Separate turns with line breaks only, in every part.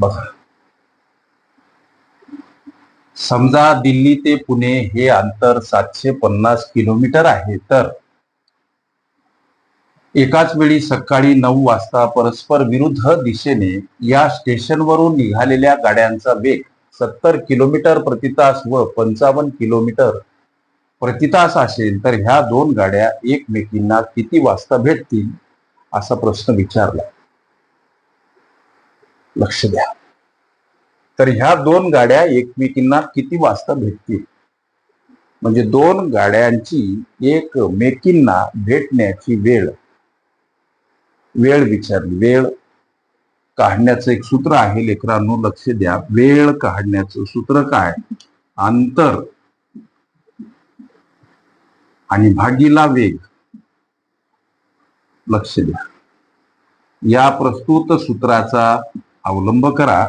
बघा. समजा दिल्ली ते पुणे हे अंतर सातशे पन्नास किलोमीटर आहे तर एकाच वेळी सकाळी नऊ वाजता परस्पर विरुद्ध दिशेने या स्टेशनवरून निघालेल्या गाड्यांचा वेग सत्तर किलोमीटर प्रतितास व पंचावन्न किलोमीटर प्रतितास असेल तर ह्या दोन गाड्या एकमेकींना किती वाजता भेटतील असा प्रश्न विचारला. लक्ष द्या. तर ह्या दोन गाड्या एकमेकींना किती वाजता भेटतील? म्हणजे दोन गाड्यांची एकमेकींना भेटण्याची वेळ. वेळ विचारली. वेळ काढण्याचं एक सूत्र आहे लेकरांनो लक्ष द्या. वेळ काढण्याचं सूत्र काय? अंतर. आणि भागीला वेग. लक्ष द्या. या प्रस्तुत सूत्राचा अवलंब करा.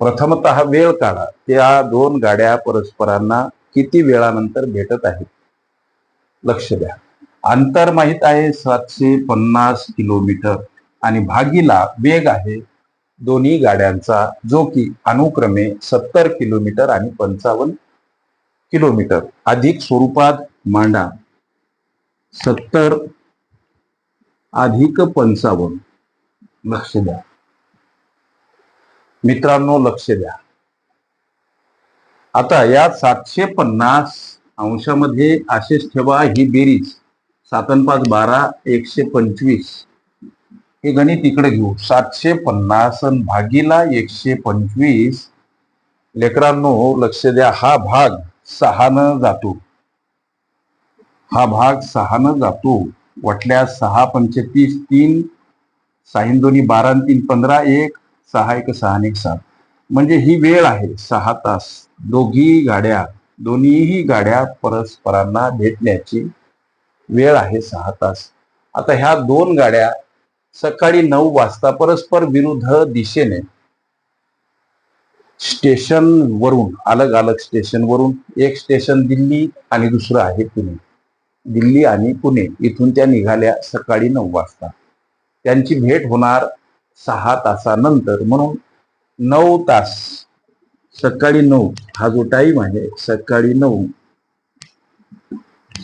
प्रथमत वेळ काढा. त्या दोन गाड्या परस्परांना किती वेळानंतर भेटत आहेत? लक्ष द्या. अंतर माहीत आहे सातशे पन्नास किलोमीटर आणि भागीला वेग आहे दोन्ही गाड्यांचा जो की अनुक्रमे सत्तर किलोमीटर आणि पंचावन्न किलोमीटर. अधिक स्वरूपात मांडा. सत्तर अधिक पंचावन्न. लक्ष द्या. मित्रांनो लक्ष द्या. आता या सातशे पन्नास अंशामध्ये असेच ठेवा ही बेरीज. सातन पाच बारा एकशे पंचवीस हे गणित इकडे घेऊ. सातशे पन्नास भागीला एकशे पंचवीस लेकरांनो लक्ष द्या हा भाग सहानं जातो. हा भाग सहानं जातो. वटल्यास सहा पंचतीस तीन साहीन दोन्ही बारा तीन पंधरा एक सहा एक सहा आणि एक सात. म्हणजे ही वेळ आहे. सहा तास. दोघी गाड्या दोन्हीही गाड्या परस्परांना भेटण्याची वेळ आहे सहा तास. आता ह्या दोन गाड्या सकाळी नऊ वाजता परस्पर विरुद्ध दिशेने स्टेशन वरून अलग अलग स्टेशन वरून एक स्टेशन दिल्ली आणि दुसरं आहे पुणे. दिल्ली आणि पुणे इथून त्या निघाल्या सकाळी नऊ वाजता. त्यांची भेट होणार सहा तासानंतर. म्हणून नऊ तास सकाळी नऊ हा जो टाइम आहे सकाळी नऊ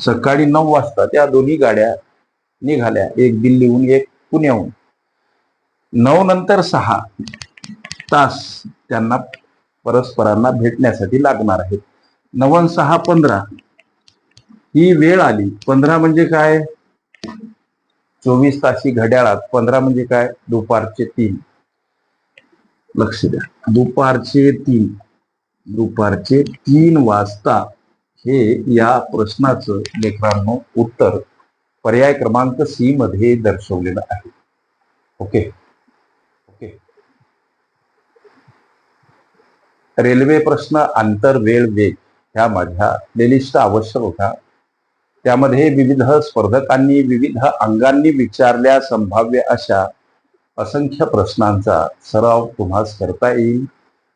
सकाळी नऊ वाजता त्या दोन्ही गाड्या निघाल्या. एक दिल्लीहून एक पुण्याहून. नऊ नंतर सहा तास त्यांना परस्परांना भेटण्यासाठी लागणार आहेत. नवन सहा पंधरा. ही वेळ आली. पंधरा म्हणजे काय? चोवीस तासी घड्याळात पंधरा म्हणजे काय? दुपारचे तीन. लक्ष द्या. दुपारचे तीन. दुपारचे तीन वाजता हे या प्रश्नाचं लेकरांनो उत्तर पर्याय क्रमांक सी मध्ये दर्शवलेलं आहे. ओके? ओके? रेल्वे प्रश्न आंतर वेळ वेग ह्या माझ्या प्लेलिस्ट आवश्यक होता त्यामध्ये विविध स्पर्धकांनी विविध अंगांनी विचारल्या संभाव्य अशा असंख्य प्रश्नांचा सराव तुम्हास करता येईल.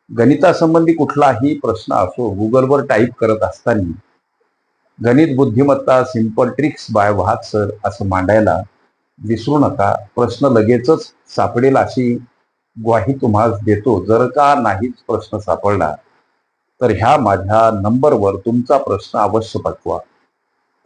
गणितासंबंधी कुठलाही प्रश्न असो गुगलवर टाईप करत असताना गणित बुद्धिमत्ता सिंपल ट्रिक्स बाय वाहत सर असं मांडायला विसरू नका. प्रश्न लगेचच सापडेल अशी ग्वाही तुम्हाला देतो. जर का नाहीच प्रश्न सापडला तर ह्या माझ्या नंबरवर तुमचा प्रश्न अवश्य पाठवा.